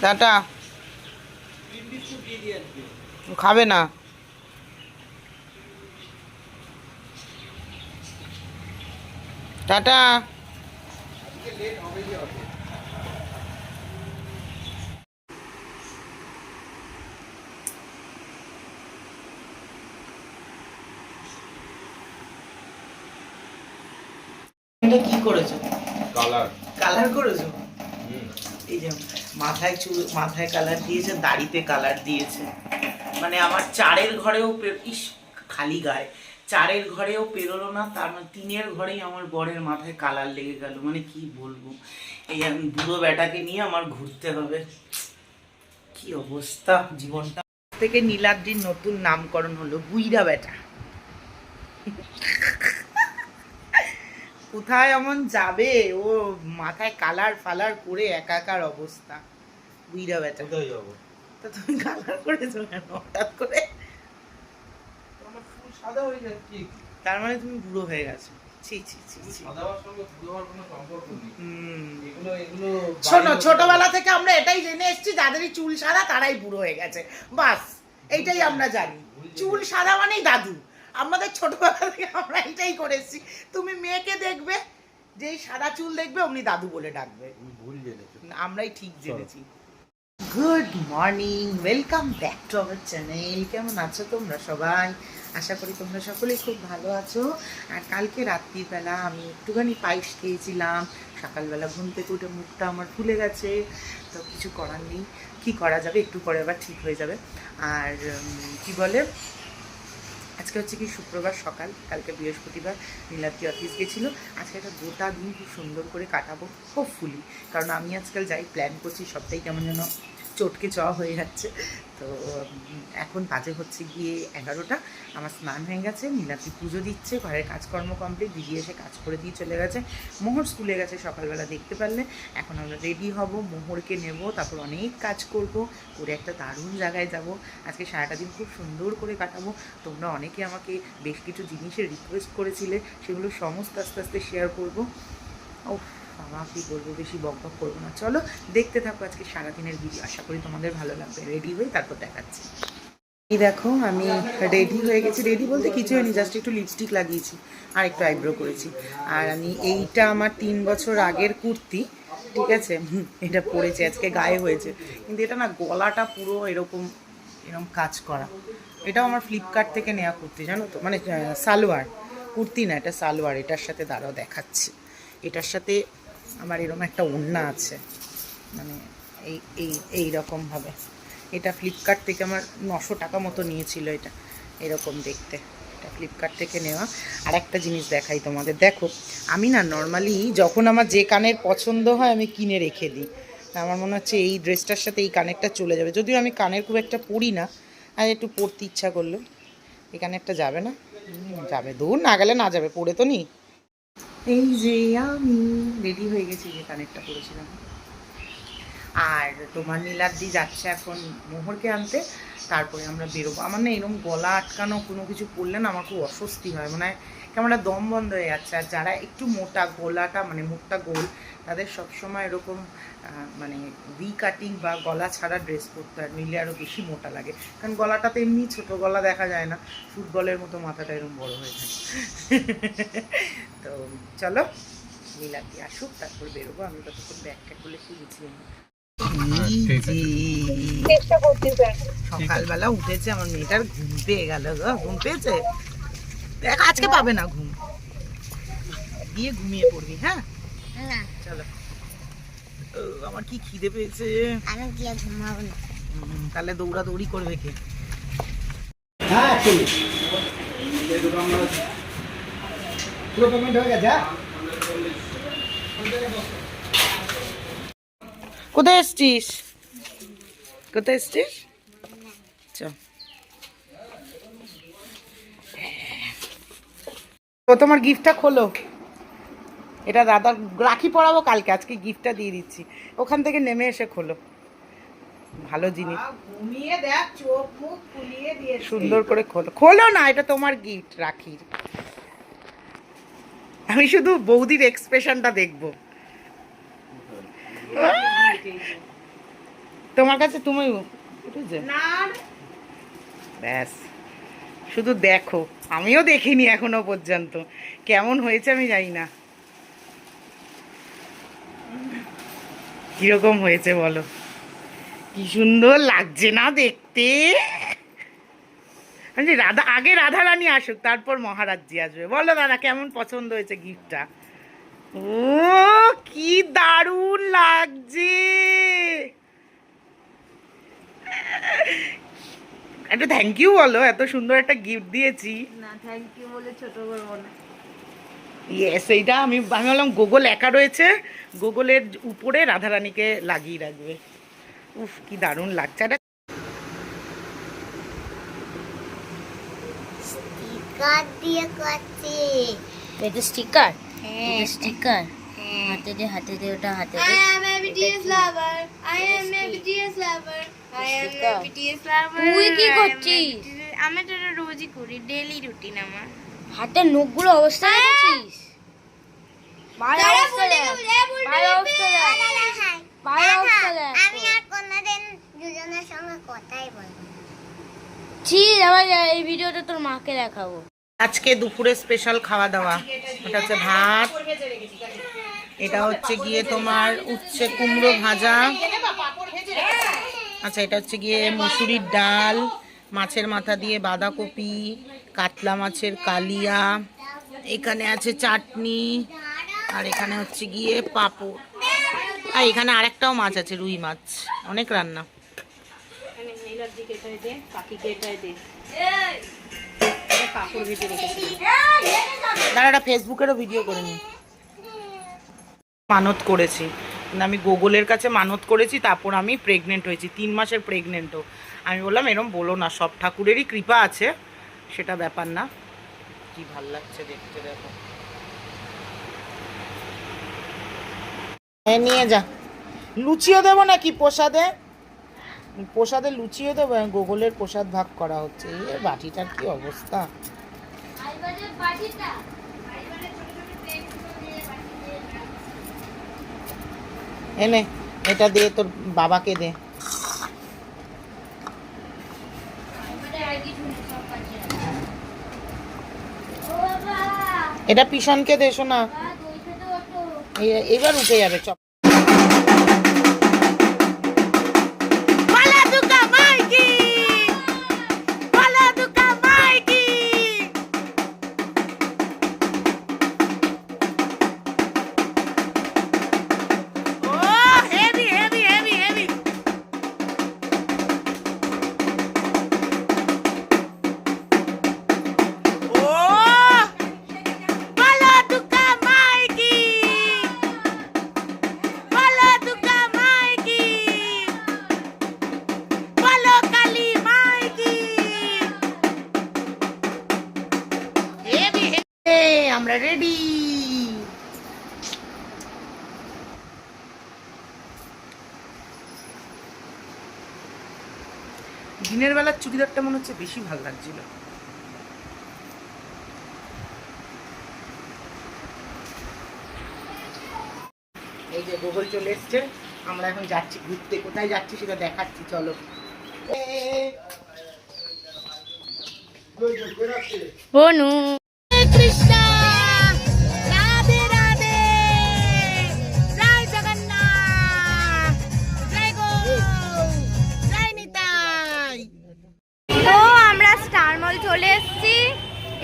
Tata. খাবে না। Tata. কি করেছ? কালার কালার করেছ? এই যে মাথায় চুল, মাথায় কালার দিয়েছে, দাড়িতে কালার দিয়েছে। মানে আমার চারের ঘরেও ইস, খালি গায়ে। চারের ঘরেও পেরোলো না, তার মানে তিনের ঘরেই আমার বরের মাথায় কালার লেগে গেল। মানে কি বলব? এই আমি বুড়ো বেটাকে নিয়ে আমার ঘুরতে হবে। কি অবস্থা জীবনটা? থেকে নীলাদ্রির নতুন নামকরণ হলো বুইরা বেটা। কোথায় এমন যাবে? ও মাথায় কালার ফালার করে একাকার অবস্থা। বুইরা বেটা। কোথায় যাব? তা তুমি কালার করেছ কেন হঠাৎ করে? আমার ফুল সাদা হয়ে যাচ্ছে তার মানে তুমি বুড়ো হয়ে গেছো। ছি ছি ছি ছি। সাদা হওয়ার সঙ্গে বুড়ো হওয়ার কোনো সম্পর্ক নেই। হুম। এগুলো এগুলো শোনো ছোটবেলা থেকে আমরা এটাই জেনে এসেছি যাদেরই চুল সাদা তারাই বুড়ো হয়ে গেছে। বাস এইটাই আমরা জানি। চুল সাদা মানেই দাদু। আমাদের ছোটবেলা থেকে আমরা এটাই করেছি। তুমি মেয়েকে দেখবে যেই সাদা চুল দেখবে অমনি দাদু বলে ডাকবে। ভুল জেনেছো। আমরাই ঠিক জেনেছি। Good morning welcome back to our channel কেমন আছো তোমরা সবাই? আশা করি তোমরা সকলেই খুব ভালো আছো। আর কালকে রাত্রিবেলা আমি একটুখানি পায়েস খেয়েছিলাম। সকালবেলা ঘুম থেকে উঠে মুখটা আমার ফুলে গেছে তো কিছু করার নেই। কী করা যাবে একটু পরে আবার ঠিক হয়ে যাবে। আর কি বলে? আজকে হচ্ছে কি শুক্রবার সকাল, কালকে বৃহস্পতিবার নীলাদ্রি অফিস গেছিল। আজকে একটা গোটা দিন খুব সুন্দর করে কাটাবো হোপফুলি কারণ আমি আজকাল যাই প্ল্যান করছি সবটাই কেমন যেন চটকে চ হয়ে যাচ্ছে। তো এখন বাজে হচ্ছে গিয়ে এগারোটা। আমার স্নান হয়ে গেছে, নীলাদ্রি পুজো দিচ্ছে, ঘরের কাজকর্ম কমপ্লিট দিদি এসে কাজ করে দিয়ে চলে গেছে। মোহর স্কুলে গেছে সকালবেলা, দেখতে পারলে। এখন আমরা রেডি হব, মোহরকে নেব, তারপর অনেক কাজ করব, করে একটা দারুণ জায়গায় যাব। আজকে সারাটা দিন খুব সুন্দর করে কাটাবো। তোমরা অনেকে আমাকে বেশ কিছু জিনিসের রিকোয়েস্ট করেছিলে, সেগুলো সমস্ত আস্তে আস্তে শেয়ার করব। ও বাবা, কী বলব, বেশি বক বক করব না। চলো, দেখতে থাকো আজকে সারাদিনের ভিডিও আশা করি তোমাদের ভালো লাগবে। রেডি হয়ে তারপর দেখাচ্ছি। এই দেখো, আমি রেডি হয়ে গেছি। রেডি বলতে কিছু হয়নি জাস্ট একটু লিপস্টিক লাগিয়েছি আর একটু আইব্রো করেছি। আর আমি এইটা আমার তিন বছর আগের কুর্তি, ঠিক আছে? এটা পরেছে, আজকে গায়ে হয়েছে। কিন্তু এটা না গলাটা পুরো এরকম এরকম কাজ করা। এটাও আমার ফ্লিপকার্ট থেকে নেওয়া কুর্তি, জানো তো? মানে সালোয়ার। কুর্তি না, এটা সালোয়ার। এটার সাথে দাঁড়াও, দেখাচ্ছি। এটার সাথে আমার এরকম একটা ওড়না আছে। মানে এই এই এই রকমভাবে এটা ফ্লিপকার্ট থেকে আমার নশো টাকা মতো নিয়েছিল এটা, এরকম দেখতে। এটা ফ্লিপকার্ট থেকে নেওয়া। আর একটা জিনিস দেখাই তোমাদের। দেখো, আমি না নর্মালি যখন আমার যে কানের পছন্দ হয় আমি কিনে রেখে দিই। আমার মনে হচ্ছে এই ড্রেসটার সাথে এই কানেরটা চলে যাবে। যদিও আমি কানের খুব একটা পরি না, আর একটু পরতে ইচ্ছা করল। এই কানেরটা যাবে না? যাবে। দূর না গেলে না যাবে। পরে তো নি। এই যে আমি রেডি হয়ে গেছি যে কানেরটা পরেছিলাম আর তোমার নীলাদ্রি যাচ্ছে এখন মোহরকে আনতে, তারপরে আমরা বেরোবো। আমার না এরকম গলা আটকানো কোনো কিছু পড়লে না আমার খুব অস্বস্তি হয়। মানে কেমন দম বন্ধ হয়ে যাচ্ছে। আর যারা একটু মোটা, গলাটা মানে মুখটা গোল তাদের সবসময় এরকম মানে ভি কাটিং বা গলা ছাড়া ড্রেস পরতে হয় নিলে আরও বেশি মোটা লাগে। কারণ গলাটা তো এমনি ছোটো গলা দেখা যায় না ফুটবলের মতো মাথাটা এরকম বড় হয়ে থাকে। তো চলো নীলাদ্রি আসুক তারপর বেরোবো আমি ততক্ষণ ব্যাগটা খুলে একটু গুছিয়ে সকালবেলা উঠেছে আমার মেয়েটার ঘুম পেয়ে গেল গো ঘুম পেয়েছে? দেখ আজকে পাবে না ঘুম। গিয়ে ঘুমিয়ে পড়বি হ্যাঁ? চলো আমার কি খিদে পেয়েছে? আমি গিয়ে ঘুমাবো না। তাহলে দৌড়াদৌড়ি করবে কে? পুরো পেমেন্ট হয়ে গেছে হ্যাঁ? কোথায় এসছিস? কোথায় এসছিস? চ। তোমার গিফটটা খোলো। এটা দাদার রাখি পড়াবো কালকে আজকে গিফটটা দিয়ে দিচ্ছি। ওখান থেকে নেমে এসে খোলো। ভালো জিনিস। ঘুমিয়ে দেখ চোখ মুখ ফুলিয়ে দিয়ে সুন্দর করে খোলো। খোলো না এটা তোমার গিফট রাখির। আমি শুধু বৌদির এক্সপ্রেশনটা দেখব। তোমার কাছে তুমি না। ব্যাস। শুধু দেখো। আমিও দেখিনি এখনও পর্যন্ত। কেমন হয়েছে আমি জানি না। কীরকম হয়েছে বলো? কি সুন্দর লাগছে না দেখতে? রাধা, আগে রাধা রানী আসুক, তারপর মহারাজজি আসবে। বলো দাদা, কেমন পছন্দ হয়েছে গিফটটা ও, কি দারুণ লাগছে! একটু থ্যাংক ইউ বলো, এত সুন্দর একটা গিফট দিয়েছি। না থ্যাংক ইউ বলে ছোট করব না। ইয়েস এইটা আমি আমি বললাম গুগল একা রয়েছে। গুগলের উপরে রাধারানীকে লাগিয়ে রাখবে। উফ কি দারুণ লাগছে। এটা স্টিকার দিয়ে করছি। এটা স্টিকার হ্যাঁ। স্টিকার হাতে দে হাতে দে ওটা হাতে দে. তুই কি করছিস? আমি তো রোজই করি ডেইলি রুটিন আমার। হাতের নখগুলো অবস্থা দেখেছিস? পায়ের তারা অবস্থা বলে দেখ। বলে বলে পায়ের অবস্থা দেখ। পায়ের অবস্থা দেখ। আমি আর কোনদিন দুজনের সঙ্গে কথাই বলব না। ছি এই ভিডিওটা তোর মাকে দেখাবো। আজকে দুপুরে স্পেশাল খাওয়া দাওয়া। এটা হচ্ছে ভাত। এটা হচ্ছে গিয়ে তোমার উচ্ছে কুমড়ো ভাজা। আচ্ছা এটা হচ্ছে গিয়ে মুসুরির ডাল। মাছের মাথা দিয়ে বাঁধাকপি কাতলা মাছের কালিয়া এখানে আছে চাটনি আর এখানে হচ্ছে গিয়ে পাঁপড়। আর এখানে আরেকটাও মাছ আছে রুই মাছ। অনেক রান্না। দাঁড়াটা ফেসবুকেরও ভিডিও করে নি। মানত করেছি। আমি গুগলের কাছে মানত করেছি তারপর আমি প্রেগনেন্ট হয়েছি। তিন মাসের প্রেগনেন্টও আমি বললাম এরম বলো না সব ঠাকুরেরই কৃপা আছে সেটা ব্যাপার না। কি ভালো লাগছে দেখতে দেখো। হ্যাঁ নিয়ে যা। লুচিও দেবো নাকি প্রসাদে? প্রসাদে লুচিও দেবো গুগলের প্রসাদ ভাগ করা হচ্ছে। এই বাটিটার কি অবস্থা? এনে এটা দিয়ে তোর বাবাকে দে। এটা পিছনকে দেশো না। এবার উঠে যাবে চপ। আমরা রেডি দিনের বেলার চুড়িদারটা মনে হচ্ছে বেশি ভালো লাগছিল। এই যে গুগল চলে এসছে, আমরা এখন যাচ্ছি ঘুরতে। কোথায় যাচ্ছি সেটা দেখাচ্ছি, চলো। বনু। চলে এসেছি।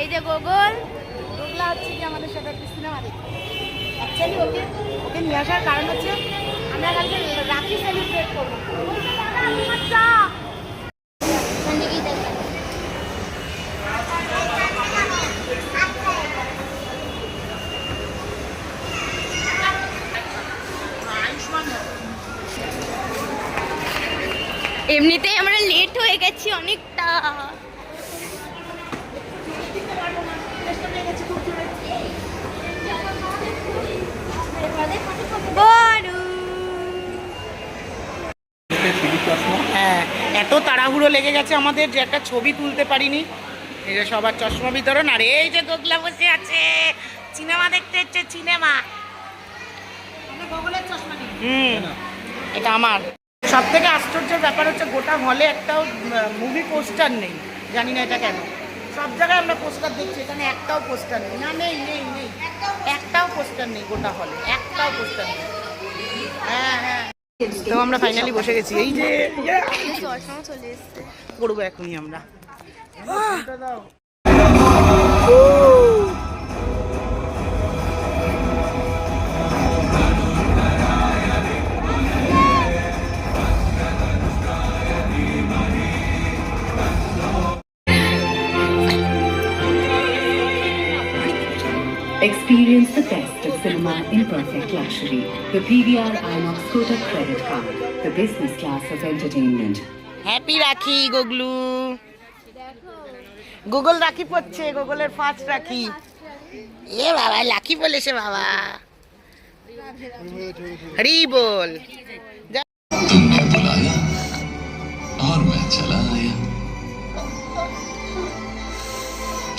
এই যে গোগল। ওগুলা হচ্ছে কি আমাদের সাথে একটা সিনেমা দেখতে। ওকে ওকে নিয়ে আসার কারণ হচ্ছে আমরা কালকে রাখি সেলিব্রেট এমনিতেই আমরা লেট হয়ে গেছি অনেকটা। হ্যাঁ এত তাড়াহুড়ো লেগে গেছে আমাদের যে একটা ছবি তুলতে পারিনি। এই যে সবার চশমা বিতরণ আর এই যে দোগলা বসে আছে। সিনেমা দেখতে হচ্ছে সিনেমা। হুম এটা আমার। সব থেকে আশ্চর্যের ব্যাপার হচ্ছে গোটা হলে একটাও মুভি পোস্টার নেই। জানি না এটা কেন। সব জায়গায় আমরা পোস্টার দেখছি, এখানে একটাও পোস্টার নেই। না, নেই নেই নেই। একটাও পোস্টার নেই গোটা হলে, একটাও পোস্টার নেই। হ্যাঁ হ্যাঁ। তো আমরা ফাইনালি বসে গেছি। এই যে চলে করব এখনই আমরা। Experience the best of cinema in perfect luxury. The PVR INOX Kotak Credit Card, the business class of entertainment. Happy Rakhi গুগলু Google রাখি পড়ছে গুগলের ফার্স্ট রাখি এ বাবা লাকি বলেছে বাবা হরি বল तुमने बुलाया और मैं चला आया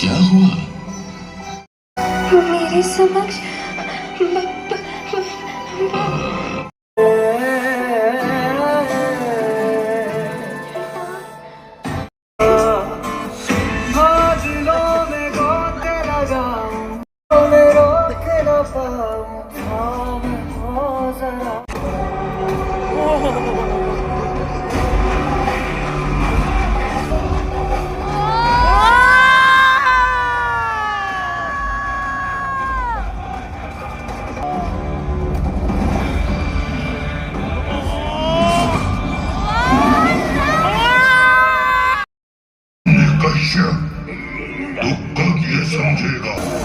क्या हुआ you so much. Oh, 것이야. 똑같이의 상태가.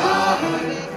O